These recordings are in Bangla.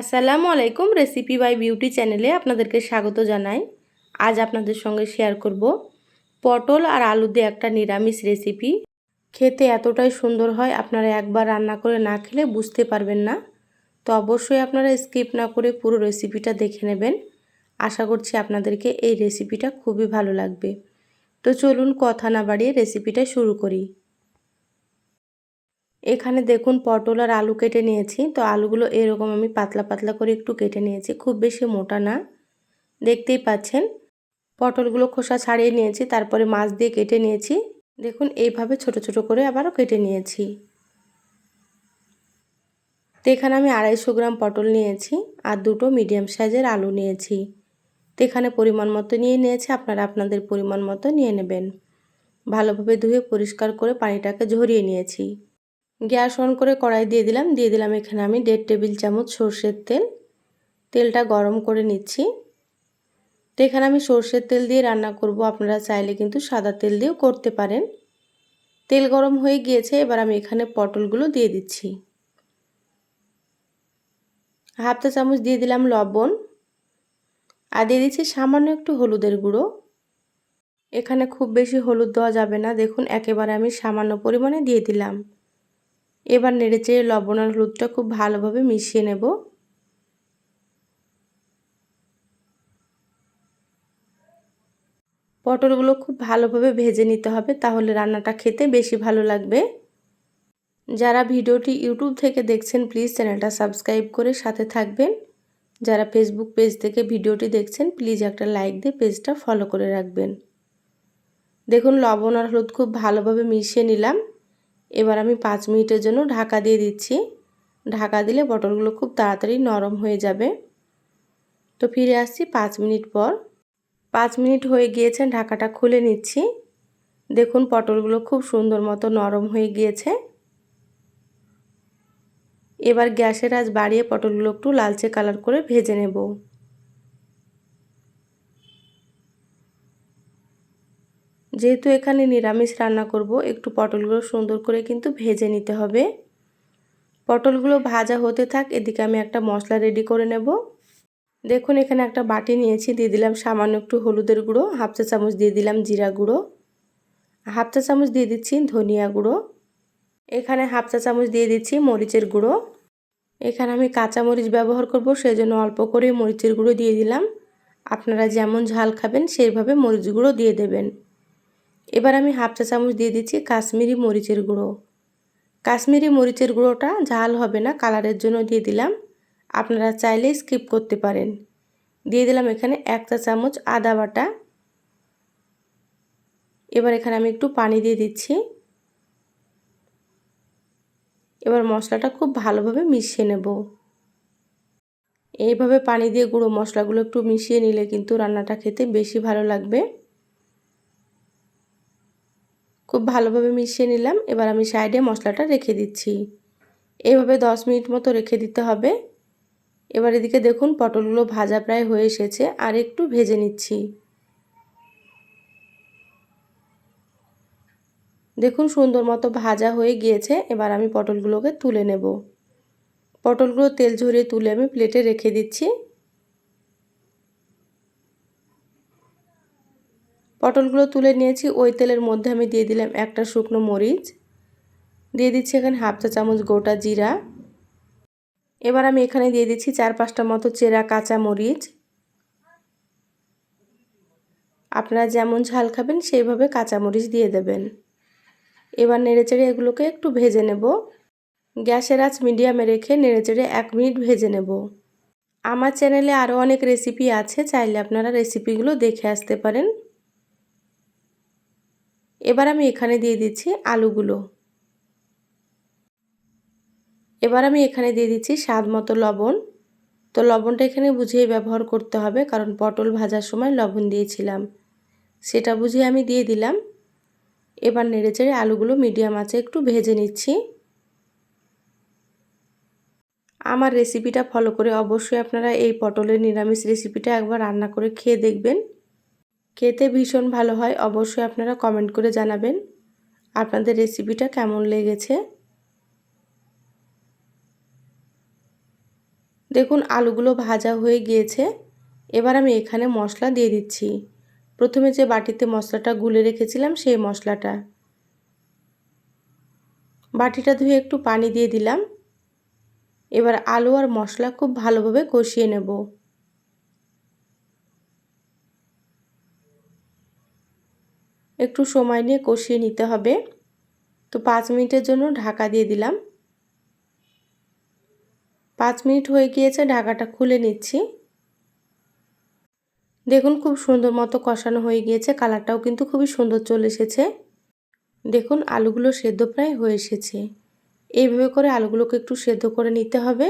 আসসালামু আলাইকুম রেসিপি বাই বিউটি চ্যানেলে আপনাদেরকে স্বাগত জানাই। আজ আপনাদের সঙ্গে শেয়ার করব পটল আর আলু দিয়ে একটা নিরামিষ রেসিপি খেতে এতটাই সুন্দর হয়, আপনারা একবার রান্না করে না খেলে বুঝতে পারবেন না। তো অবশ্যই আপনারা স্কিপ না করে পুরো রেসিপিটা দেখে নেবেন। আশা করছি আপনাদেরকে এই রেসিপিটা খুবই ভালো লাগবে। তো চলুন কথা না বাড়িয়ে রেসিপিটা শুরু করি। এখানে দেখুন পটল আর আলু কেটে নিয়েছি। তো আলুগুলো এরকম আমি পাতলা পাতলা করে একটু কেটে নিয়েছি, খুব বেশি মোটা না। দেখতেই পাচ্ছেন? পটলগুলো খোসা ছাড়িয়ে নিয়েছি, তারপরে মাছ দিয়ে কেটে নিয়েছি। দেখুন, এইভাবে ছোট ছোট করে আবারও কেটে নিয়েছি। তো এখানে আমি আড়াইশো গ্রাম পটল নিয়েছি আর দুটো মিডিয়াম সাইজের আলু নিয়েছি। তো এখানে পরিমাণ মতো নিয়ে নিয়েছি, আপনারা আপনাদের পরিমাণ মতো নিয়ে নেবেন। ভালোভাবে ধুয়ে পরিষ্কার করে পানিটাকে ঝরিয়ে নিয়েছি। গ্যাস অন করে কড়াই দিয়ে দিলাম। দিয়ে দিলাম এখানে আমি দেড় টেবিল চামচ সর্ষের তেল। তেলটা গরম করে নিচ্ছি। তো এখানে আমি সর্ষের তেল দিয়ে রান্না করব। আপনারা চাইলে কিন্তু সাদা তেল দিয়েও করতে পারেন। তেল গরম হয়ে গিয়েছে, এবার আমি এখানে পটলগুলো দিয়ে দিচ্ছি। হাফটা চামচ দিয়ে দিলাম লবণ। আর দিয়ে দিচ্ছি সামান্য একটু হলুদের গুঁড়ো। এখানে খুব বেশি হলুদ দেওয়া যাবে না। দেখুন, একেবারে আমি সামান্য পরিমাণে দিয়ে দিলাম। এবার নেড়েচেড়ে লবণ আর হলুদটা খুব ভালোভাবে মিশিয়ে নেব। পটলগুলো খুব ভালোভাবে ভেজে নিতে হবে, তাহলে রান্নাটা খেতে বেশি ভালো লাগবে। যারা ভিডিওটি ইউটিউব থেকে দেখছেন, প্লিজ চ্যানেলটা সাবস্ক্রাইব করে সাথে থাকবেন। যারা ফেসবুক পেজ থেকে ভিডিওটি দেখছেন, প্লিজ একটা লাইক দিয়ে পেজটা ফলো করে রাখবেন। দেখুন, লবণ আর হলুদ খুব ভালোভাবে মিশিয়ে নিলাম। এবার আমি পাঁচ মিনিটের জন্য ঢাকা দিয়ে দিচ্ছি। ঢাকা দিলে পটলগুলো খুব তাড়াতাড়ি নরম হয়ে যাবে। তো ফিরে আসছি পাঁচ মিনিট পর। পাঁচ মিনিট হয়ে গিয়েছে, ঢাকাটা খুলে নিচ্ছি। দেখুন পটলগুলো খুব সুন্দর মতো নরম হয়ে গিয়েছে। এবার গ্যাসের আজ বাড়িয়ে পটলগুলো একটু লালচে কালার করে ভেজে নেব। যেহেতু এখানে নিরামিষ রান্না করব, একটু পটলগুলো সুন্দর করে কিন্তু ভেজে নিতে হবে। পটলগুলো ভাজা হতে থাক, এদিকে আমি একটা মশলা রেডি করে নেব। দেখুন, এখানে একটা বাটি নিয়েছি, দিয়ে দিলাম সামান্য একটু হলুদের গুঁড়ো, হাফ চা চামচ দিয়ে দিলাম জিরা গুঁড়ো, হাফ চা চামচ দিয়ে দিচ্ছি ধনিয়া গুঁড়ো, এখানে হাফ চা চামচ দিয়ে দিচ্ছি মরিচের গুঁড়ো। এখানে আমি কাঁচা মরিচ ব্যবহার করব সেই জন্য অল্প করে মরিচের গুঁড়ো দিয়ে দিলাম। আপনারা যেমন ঝাল খাবেন সেইভাবে মরিচ গুঁড়ো দিয়ে দেবেন। এবার আমি হাফ চা চামচ দিয়ে দিচ্ছি কাশ্মীরি মরিচের গুঁড়ো। কাশ্মীরি মরিচের গুঁড়োটা ঝাল হবে না, কালারের জন্য দিয়ে দিলাম। আপনারা চাইলে স্কিপ করতে পারেন। দিয়ে দিলাম এখানে এক চা চামচ আদা বাটা। এবার এখানে আমি একটু পানি দিয়ে দিচ্ছি। এবার মশলাটা খুব ভালোভাবে মিশিয়ে নেব। এইভাবে পানি দিয়ে গুঁড়ো মশলাগুলো একটু মিশিয়ে নিলে কিন্তু রান্নাটা খেতে বেশি ভালো লাগবে। খুব ভালোভাবে মিশিয়ে নিলাম। এবার আমি সাইডে মশলাটা রেখে দিচ্ছি। এভাবে দশ মিনিট মতো রেখে দিতে হবে। এবার এদিকে দেখুন পটলগুলো ভাজা প্রায় হয়ে এসেছে আর একটু ভেজে নিচ্ছি। দেখুন সুন্দর মতো ভাজা হয়ে গিয়েছে। এবার আমি পটলগুলোকে তুলে নেব। পটলগুলো তেল ঝরিয়ে তুলে আমি প্লেটে রেখে দিচ্ছি। পটলগুলো তুলে নিয়েছি, ওই তেলের মধ্যে আমি দিয়ে দিলাম একটা শুকনো মরিচ। দিয়ে দিচ্ছি এখানে হাফ চা চামচ গোটা জিরা। এবার আমি এখানে দিয়ে দিচ্ছি চার পাঁচটা মতো চেরা কাঁচা মরিচ। আপনারা যেমন ঝাল খাবেন, সেইভাবে কাঁচা মরিচ দিয়ে দেবেন। এবার নেড়েচেড়ে এগুলোকে একটু ভেজে নেব। গ্যাসের আঁচ মিডিয়ামে রেখে নেড়েচেড়ে এক মিনিট ভেজে নেব। আমার চ্যানেলে আরও অনেক রেসিপি আছে, চাইলে আপনারা রেসিপিগুলো দেখে আসতে পারেন। এবার আমি এখানে দিয়ে দিচ্ছি আলুগুলো। এবার আমি এখানে দিয়ে দিচ্ছি স্বাদ মতো লবণ। তো লবণটা এখানে বুঝেই ব্যবহার করতে হবে, কারণ পটল ভাজার সময় লবণ দিয়েছিলাম। সেটা বুঝিয়ে আমি দিয়ে দিলাম। এবার নেড়েচেড়ে আলুগুলো মিডিয়াম আছে একটু ভেজে নিচ্ছি। আমার রেসিপিটা ফলো করে অবশ্যই আপনারা এই পটলের নিরামিষ রেসিপিটা একবার রান্না করে খেয়ে দেখবেন। খেতে ভীষণ ভালো হয়, অবশ্যই আপনারা কমেন্ট করে জানাবেন। আপনাদের রেসিপিটা কেমন লেগেছে? দেখুন, আলুগুলো ভাজা হয়ে গিয়েছে। এবার আমি এখানে মশলা দিয়ে দিচ্ছি। প্রথমে যে বাটিতে মশলাটা গুলে রেখেছিলাম, সেই মশলাটা। বাটিটা ধুয়ে একটু পানি দিয়ে দিলাম। এবার আলু আর মশলা খুব ভালোভাবে কষিয়ে নেব। একটু সময় নিয়ে কষিয়ে নিতে হবে। তো পাঁচ মিনিটের জন্য ঢাকা দিয়ে দিলাম। পাঁচ মিনিট হয়ে গিয়েছে, ঢাকাটা খুলে নিচ্ছি। দেখুন খুব সুন্দর মতো কষানো হয়ে গিয়েছে, কালারটাও কিন্তু খুবই সুন্দর চলে এসেছে। দেখুন আলুগুলো সেদ্ধ প্রায় হয়ে এসেছে। এইভাবে করে আলুগুলোকে একটু সেদ্ধ করে নিতে হবে।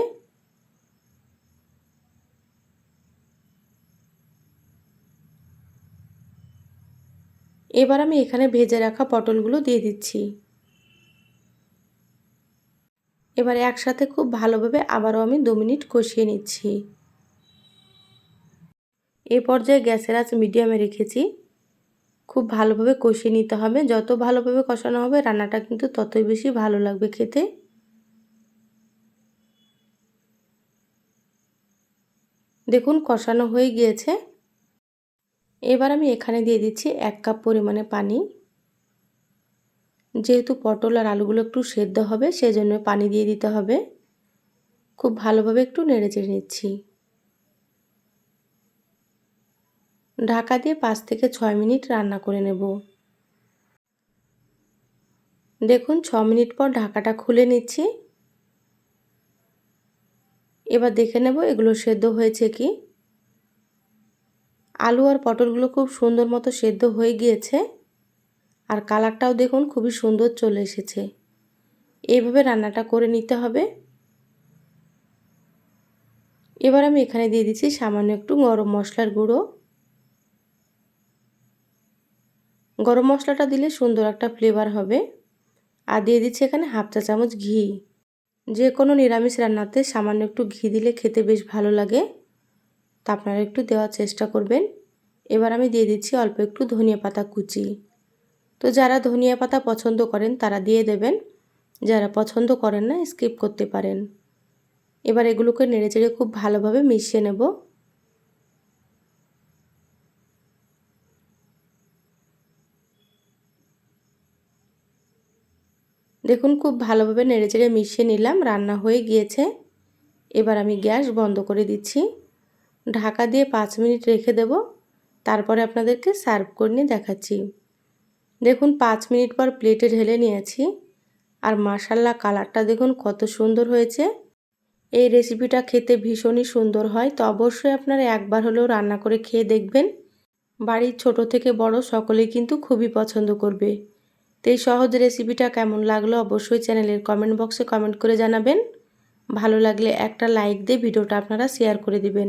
এবার আমি এখানে ভেজে রাখা পটলগুলো দিয়ে দিচ্ছি। এবার একসাথে খুব ভালোভাবে আবারও আমি দু মিনিট কষিয়ে নিচ্ছি। এ পর্যায়ে গ্যাসের আঁচ মিডিয়ামে রেখেছি। খুব ভালোভাবে কষিয়ে নিতে হবে। যত ভালোভাবে কষানো হবে, রান্নাটা কিন্তু ততই বেশি ভালো লাগবে খেতে। দেখুন, কষানো হয়ে গিয়েছে। এবার আমি এখানে দিয়ে দিচ্ছি এক কাপ পরিমাণে পানি। যেহেতু পটল আর আলুগুলো একটু সেদ্ধ হবে, সেজন্য পানি দিয়ে দিতে হবে। খুব ভালোভাবে একটু নেড়ে চেড়ে নিচ্ছি। ঢাকা দিয়ে পাঁচ থেকে ছয় মিনিট রান্না করে নেব। দেখুন, ছ মিনিট পর ঢাকাটা খুলে নিচ্ছি। এবার দেখে নেব এগুলো সেদ্ধ হয়েছে কি। আলু আর পটলগুলো খুব সুন্দর মতো সেদ্ধ হয়ে গিয়েছে। আর কালারটাও দেখুন খুবই সুন্দর চলে এসেছে। এইভাবে রান্নাটা করে নিতে হবে। এবার আমি এখানে দিয়ে দিচ্ছি সামান্য একটু গরম মশলার গুঁড়ো। গরম মশলাটা দিলে সুন্দর একটা ফ্লেভার হবে। আর দিয়ে দিচ্ছি এখানে হাফ চা চামচ ঘি। যে কোনো নিরামিষ রান্নাতে সামান্য একটু ঘি দিলে খেতে বেশ ভালো লাগে। তা আপনারা একটু দেওয়ার চেষ্টা করবেন। এবার আমি দিয়ে দিচ্ছি অল্প একটু ধনিয়া পাতা কুচি। তো যারা ধনিয়া পাতা পছন্দ করেন, তারা দিয়ে দেবেন। যারা পছন্দ করেন না স্কিপ করতে পারেন। এবার এগুলোকে নেড়ে চেড়ে খুব ভালোভাবে মিশিয়ে নেব। দেখুন, খুব ভালোভাবে নেড়েচেড়ে মিশিয়ে নিলাম, রান্না হয়ে গিয়েছে। এবার আমি গ্যাস বন্ধ করে দিচ্ছি। ঢাকা দিয়ে পাঁচ মিনিট রেখে দেব। তারপরে আপনাদেরকে সার্ভ করে নিয়ে দেখাচ্ছি। দেখুন, পাঁচ মিনিট পর প্লেটে ঢেলে নিয়েছি। আর মাসাল্লা কালারটা দেখুন কত সুন্দর হয়েছে। এই রেসিপিটা খেতে ভীষণই সুন্দর হয়। তো অবশ্যই আপনারা একবার হলেও রান্না করে খেয়ে দেখবেন। বাড়ির ছোট থেকে বড় সকলেই কিন্তু খুবই পছন্দ করবে। তো এই সহজ রেসিপিটা কেমন লাগল অবশ্যই চ্যানেলের কমেন্ট বক্সে কমেন্ট করে জানাবেন। ভালো লাগলে একটা লাইক দিয়ে ভিডিওটা আপনারা শেয়ার করে দিবেন।